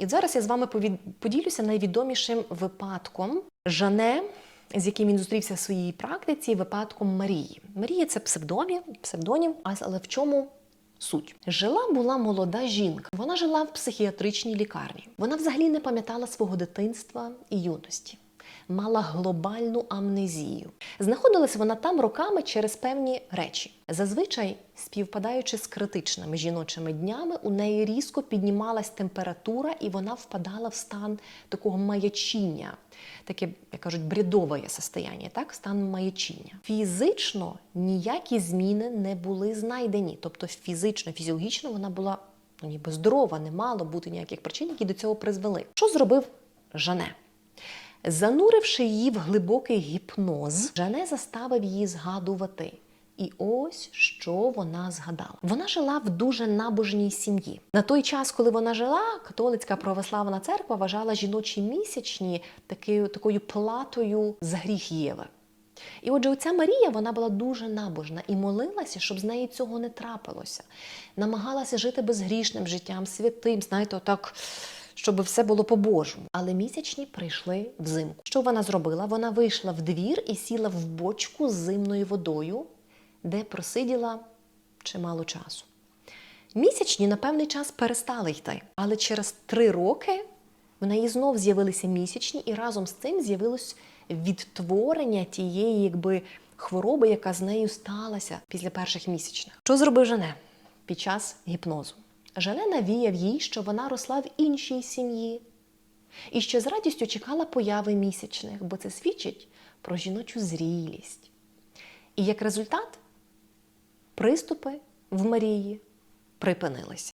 І зараз я з вами поділюся найвідомішим випадком Жане, з яким він зустрівся в своїй практиці, випадком Марії. Марія це псевдонім, псевдонім, але в чому суть? Жила була молода жінка. Вона жила в психіатричній лікарні. Вона взагалі не пам'ятала свого дитинства і юності. Мала глобальну амнезію. Знаходилася вона там роками через певні речі. Зазвичай, співпадаючи з критичними жіночими днями, у неї різко піднімалась температура, і вона впадала в стан такого маячіння, таке, як кажуть, бредове состояння, так, стан маячіння. Фізично ніякі зміни не були знайдені. Тобто фізично, фізіологічно вона була ну, ніби здорова, не мало бути ніяких причин, які до цього призвели. Що зробив Жане? Зануривши її в глибокий гіпноз, Жане заставив її згадувати. І ось що вона згадала. Вона жила в дуже набожній сім'ї. На той час, коли вона жила, католицька православна церква вважала жіночі місячні такою, такою платою за гріх Єви. І отже, оця Марія вона була дуже набожна і молилася, щоб з неї цього не трапилося. Намагалася жити безгрішним життям, святим, знаєте, отак, щоб все було по-божому. Але місячні прийшли взимку. Що вона зробила? Вона вийшла в двір і сіла в бочку з зимною водою, де просиділа чимало часу. Місячні на певний час перестали йти, але через три роки в неї знов з'явилися місячні, і разом з цим з'явилось відтворення тієї якби хвороби, яка з нею сталася після перших місячних. Що зробив Жене під час гіпнозу? Жене навіяв їй, що вона росла в іншій сім'ї, і що з радістю чекала появи місячних, бо це свідчить про жіночу зрілість. І як результат, приступи в Марії припинилися.